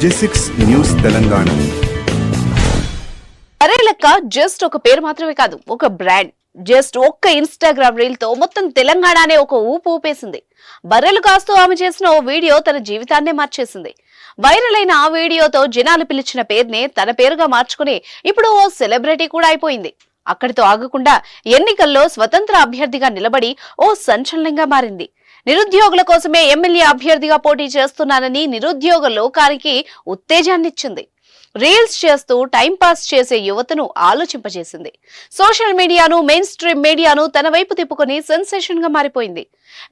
జెసిక్స్ news Telangana అరే లెక్క just ఒక పేరు మాత్రమే కాదు ఒక బ్రాండ్ జస్ట్ ఒక్క ఇన్స్టాగ్రామ్ రీల్తో మొత్తం తెలంగాణనే ఒక ఊపు ఊపేసింది. బర్రెలు కాస్తూ ఆమె చేసిన ఓ వీడియో తన జీవితాన్నే మార్చేసింది. వైరల్ అయిన ఆ వీడియోతో జనాలు పిలిచిన పేరునే తన పేరుగా మార్చుకుని ఇప్పుడు ఓ సెలబ్రిటీ కూడా అయిపోయింది. అక్కడితో ఆగకుండా ఎన్నికల్లో స్వతంత్ర అభ్యర్థిగా నిలబడి ఓ సంచలనంగా మారింది. నిరుద్యోగుల కోసమే ఎమ్మెల్యే అభ్యర్థిగా పోటీ చేస్తున్నానని నిరుద్యోగ లోకానికి ఉత్తేజాన్నిచ్చింది. రీల్స్ చేస్తూ టైంపాస్ చేసే యువతను ఆలోచింపజేసింది. సోషల్ మీడియాను మెయిన్ స్ట్రీమ్ మీడియాను తన వైపు తిప్పుకుని సెన్సేషన్గా మారిపోయింది.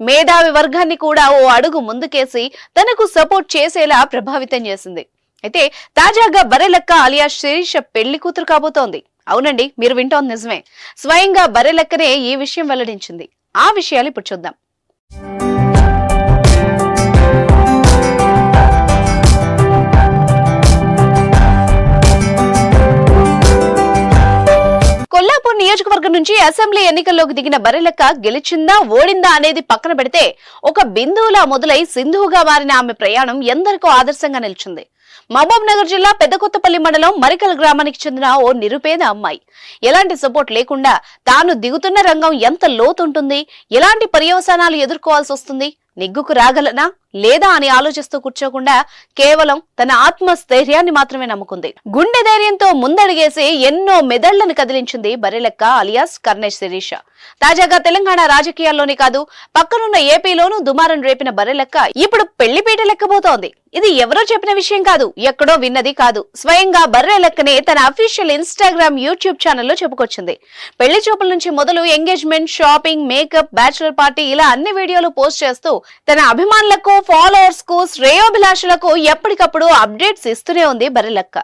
మేధావి వర్గాన్ని కూడా ఓ అడుగు ముందుకేసి తనకు సపోర్ట్ చేసేలా ప్రభావితం చేసింది. అయితే తాజాగా బరెలక్క అలియా శిరీష పెళ్ళి కూతురు కాబోతోంది. అవునండి మీరు వింటోంది నిజమే. స్వయంగా బరెలక్కనే ఈ విషయం వెల్లడించింది. ఆ విషయాలు ఇప్పుడు చూద్దాం. నియోజకవర్గం నుంచి అసెంబ్లీ ఎన్నికల్లోకి దిగిన బరిలక్క గెలిచిందా ఓడిందా అనేది పక్కన పెడితే ఒక బిందువులా మొదలై సింధువుగా మారిన ఆమె ప్రయాణం ఎందరికో ఆదర్శంగా నిలిచింది. మహబూబ్ నగర్ జిల్లా పెద్దకొత్తపల్లి మండలం మరికల్ గ్రామానికి చెందిన ఓ నిరుపేద అమ్మాయి. ఎలాంటి సపోర్ట్ లేకుండా తాను దిగుతున్న రంగం ఎంత లోతుంటుంది? ఎలాంటి పర్యవసానాలు ఎదుర్కోవాల్సి వస్తుంది? నిగ్గుకు రాగలనా లేదా అని ఆలోచిస్తూ కూర్చోకుండా కేవలం తన ఆత్మస్థైర్యాన్ని మాత్రమే నమ్ముకుంది. గుండె ధైర్యంతో ముందడిగేసి ఎన్నో మెదళ్ళను కదిలించింది బరెలెక్క అలియాస్ కర్ణేష్ శిరీష. తాజాగా తెలంగాణ రాజకీయాల్లోనే కాదు పక్కనున్న ఏపీలోనూ దుమారం రేపిన బరెలెక్క ఇప్పుడు పెళ్ళిపీట లెక్కబోతోంది. ఇది ఎవరో చెప్పిన విషయం కాదు ఎక్కడో విన్నది కాదు. స్వయంగా బర్రె లెక్కనే తన అఫీషియల్ ఇన్స్టాగ్రామ్ యూట్యూబ్ ఛానల్లో చెప్పుకొచ్చింది. పెళ్ళి చూపుల నుంచి మొదలు engagement shopping makeup bachelor party ఇలా అన్ని వీడియోలు పోస్ట్ చేస్తూ తన అభిమానులకు ఫాలోవర్స్కు శ్రేయోభిలాషులకు ఎప్పటికప్పుడు అప్డేట్స్ ఇస్తూనే ఉంది బర్రెలెక్క.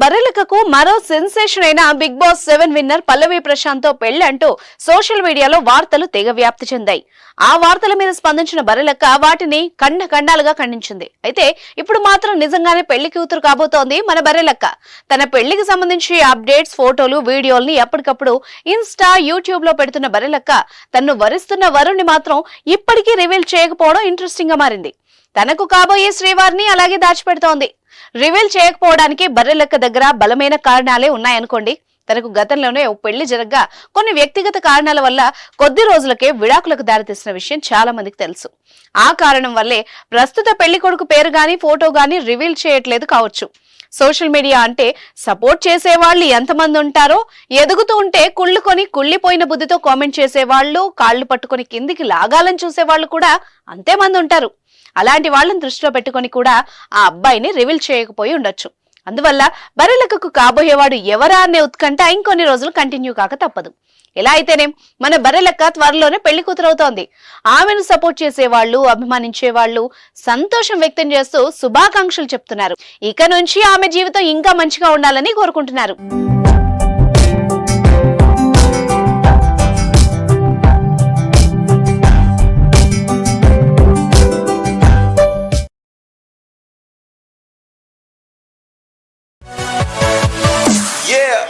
బర్రెలకకు మరో సెన్సేషన్ అయిన Bigg Boss seven winner Pallavi ప్రశాంత్తో పెళ్ళంటూ సోషల్ మీడియాలో వార్తలు తెగ వ్యాప్తి చెందాయి. ఆ వార్తల మీద స్పందించిన బర్రెలక్క వాటిని ఖండ ఖండాలుగా ఖండించింది. అయితే ఇప్పుడు మాత్రం నిజంగానే పెళ్ళి కూతురు కాబోతోంది మన బర్రెలక్క తన పెళ్ళికి సంబంధించి అప్డేట్స్ ఫోటోలు వీడియోల్ని ఎప్పటికప్పుడు ఇన్స్టా యూట్యూబ్లో పెడుతున్న బర్రెలక్క తన్ను వరిస్తున్న వరుణ్ణి మాత్రం ఇప్పటికీ రివీల్ చేయకపోవడం ఇంట్రెస్టింగ్గా మారింది. తనకు కాబోయే శ్రీవారిని అలాగే దాచిపెడుతోంది. రివీల్ చేయకపోవడానికి బర్రెలెక్క దగ్గర బలమైన కారణాలే ఉన్నాయనుకోండి. తనకు గతంలోనే ఓ పెళ్ళి జరగ్గా కొన్ని వ్యక్తిగత కారణాల వల్ల కొద్ది రోజులకే విడాకులకు దారితీసిన విషయం చాలా మందికి తెలుసు. ఆ కారణం వల్లే ప్రస్తుత పెళ్ళి కొడుకు పేరు గాని ఫోటో గాని రివీల్ చేయట్లేదు కావచ్చు. సోషల్ మీడియా అంటే సపోర్ట్ చేసేవాళ్ళు ఎంతమంది ఉంటారో ఎదుగుతూ ఉంటే కుళ్ళుకొని కుళ్ళిపోయిన బుద్ధితో కామెంట్ చేసేవాళ్ళు కాళ్ళు పట్టుకొని కిందికి లాగాలని చూసేవాళ్ళు కూడా అంతే మంది ఉంటారు. అలాంటి వాళ్ళని దృష్టిలో పెట్టుకొని కూడా ఆ అబ్బాయిని రివీల్ చేయకపోయి ఉండొచ్చు. అందువల్ల బర్రెలకు కాబోయేవాడు ఎవరా అనే ఉత్కంఠ ఇంకొన్ని రోజులు కంటిన్యూ కాక తప్పదు. ఎలా అయితేనేం మన బర్రెలక్క త్వరలోనే పెళ్ళి కూతురవుతోంది. ఆమెను సపోర్ట్ చేసేవాళ్ళు అభిమానించే వాళ్ళు సంతోషం వ్యక్తం చేస్తూ శుభాకాంక్షలు చెప్తున్నారు. ఇక నుంచి ఆమె జీవితం ఇంకా మంచిగా ఉండాలని కోరుకుంటున్నారు. Yeah.